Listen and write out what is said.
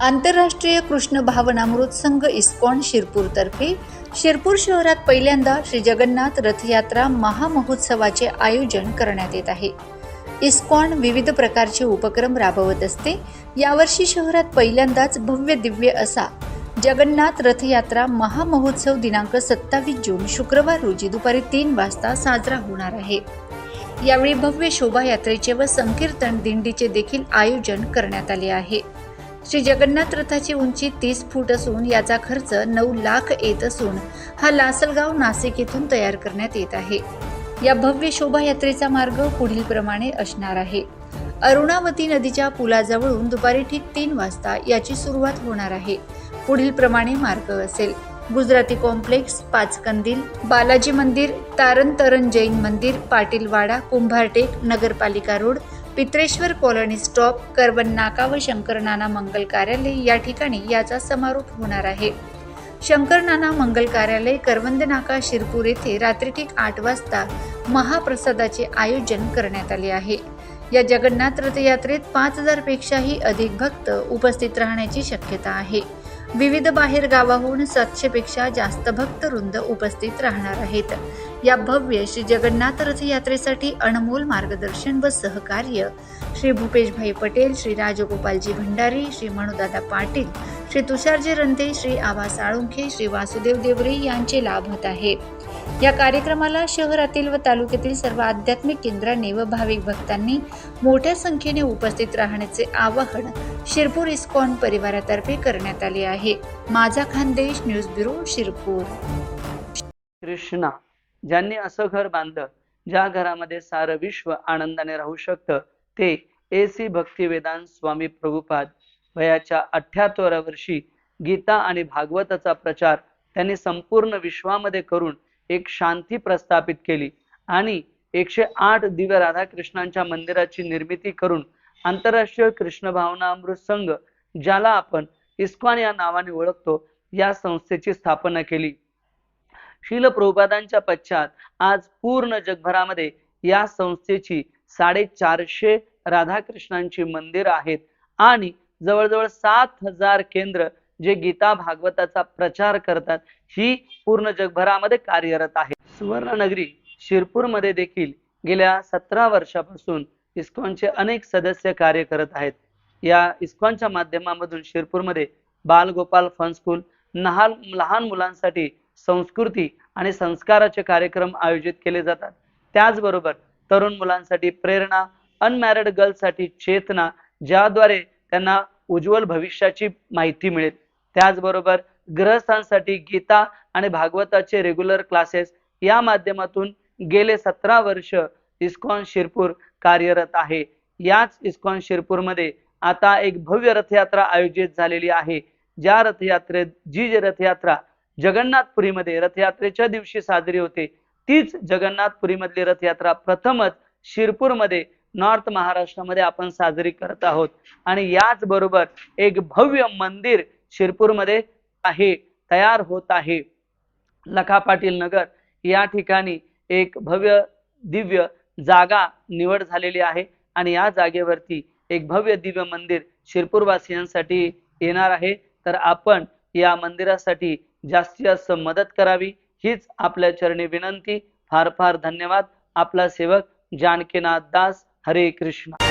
आंतरराष्ट्रीय कृष्ण भावनामृत संघ इस्कॉन शिरपूरतर्फे शिरपूर शहरात पहिल्यांदा श्री जगन्नाथ रथयात्रा महामहोत्सवाचे आयोजन करण्यात येत आहे. इस्कॉन विविध प्रकारचे उपक्रम राबवत असते. यावर्षी शहरात पहिल्यांदाच भव्य दिव्य असा जगन्नाथ रथयात्रा महामहोत्सव दिनांक सत्तावीस जून शुक्रवार रोजी दुपारी तीन वाजता साजरा होणार आहे. यावेळी भव्य शोभायात्रेचे व संकीर्तन दिंडीचे देखील आयोजन करण्यात आले आहे. श्री जगन्नाथ रथाची उंची तीस फूट असून याचा खर्च नऊ लाख येत असून हा लासलगाव नाशिक येथून तयार करण्यात येत आहे. या भव्य शोभायात्रेचा मार्ग पुढील प्रमाणे असणार आहे. अरुणावती नदीच्या पुलाजवळून दुपारी ठीक तीन वाजता याची सुरुवात होणार आहे. पुढील प्रमाणे मार्ग असेल. गुजराती कॉम्प्लेक्स पाचकंदील बालाजी मंदिर तारण तरण जैन मंदिर पाटीलवाडा कुंभारटेक नगरपालिका road Pitreshwar colony stop Karvan नाका व शंकर नाना मंगल कार्यालय या ठिकाणी याचा समारोप होणार आहे. शंकर नाना मंगल कार्यालय करवंद नाका शिरपूर येथे रात्री ठीक आठ वाजता महाप्रसादाचे आयोजन करण्यात आले आहे. या जगन्नाथ रथयात्रेत पाच हजारपेक्षाही अधिक भक्त उपस्थित राहण्याची शक्यता आहे. विविध बाहेर गावाहून सातशेपेक्षा जास्त भक्त रुंद उपस्थित राहणार आहेत. या भव्य श्री जगन्नाथ रथयात्रेसाठी अनमोल मार्गदर्शन व सहकार्य. श्री भूपेशभाई पटेल श्री राजगोपालजी भंडारी श्री मनुदादा पाटील श्री तुषारजी रंधे श्री आबा साळुंखे श्री वासुदेव देवरे यांचे लाभ होत आहे. या कार्यक्रमाला शहरातील व तालुक्यातील सर्व आध्यात्मिक केंद्रांनी व भाविक भक्तांनी मोठ्या संख्येने उपस्थित राहण्याचे आवाहन शिरपूर इस्कॉन परिवारातर्फे करण्यात आले आहे. माझा खानदेश न्यूज ब्युरो शिरपूर. कृष्णा ज्यांनी असं घर बांधलं ज्या घरामध्ये सारं विश्व आनंदाने राहू शकतं ते A C Bhaktivedanta Swami Prabhupada वयाच्या अठ्याहत्तराव्या वर्षी गीता आणि भागवताचा प्रचार त्यांनी संपूर्ण विश्वामध्ये करून एक शांती प्रस्थापित केली आणि एकशे आठ दिव्य राधाकृष्णांच्या मंदिराची निर्मिती करून आंतरराष्ट्रीय कृष्ण भावना अमृत संघ ज्याला आपण इस्कॉन या नावाने ओळखतो या संस्थेची स्थापना केली. शील प्रभुपादांच्या पश्चात आज पूर्ण जगभरामध्ये या संस्थेची साडेचारशे राधाकृष्णांची मंदिर आहेत आणि जवळजवळ सात हजार केंद्र जे गीता भागवताचा प्रचार करतात ही पूर्ण जगभरामध्ये कार्यरत आहे. सुवर्णनगरी शिरपूरमध्ये देखील गेल्या सतरा वर्षापासून इस्कॉनचे अनेक सदस्य कार्य करत आहेत. या इस्कॉनच्या माध्यमामधून शिरपूरमध्ये बालगोपाल फन स्कूल लहान लहान मुलांसाठी संस्कृती आणि संस्काराचे कार्यक्रम आयोजित केले जातात. त्याचबरोबर तरुण मुलांसाठी प्रेरणा अनमॅरिड गर्ल्ससाठी चेतना ज्याद्वारे त्यांना उज्ज्वल भविष्याची माहिती मिळेल. त्याचबरोबर ग्रहस्थांसाठी गीता आणि भागवताचे रेग्युलर क्लासेस या माध्यमातून गेले सतरा वर्ष इस्कॉन शिरपूर कार्यरत आहे. याच इस्कॉन शिरपूरमध्ये आता एक भव्य रथयात्रा आयोजित झालेली आहे. ज्या रथयात्रेत जी जी रथयात्रा जगन्नाथपुरीमध्ये रथयात्रेच्या दिवशी साजरी होते तीच जगन्नाथपुरीमधली रथयात्रा प्रथमच शिरपूरमध्ये नॉर्थ महाराष्ट्रामध्ये आपण साजरी करत आहोत. आणि याचबरोबर एक भव्य मंदिर शिरपूरमध्ये आहे तयार होत आहे. लखा पाटील नगर या ठिकाणी एक भव्य दिव्य जागा निवड झालेली आहे आणि या जागेवरती एक भव्य दिव्य मंदिर शिरपूरवासियांसाठी येणार आहे. तर आपण या मंदिरासाठी जास्तीत जास्त मदत करावी हीच आपल्या चरणी विनंती. फार फार धन्यवाद. आपला सेवक जानकीनाथ दास. हरे कृष्णा.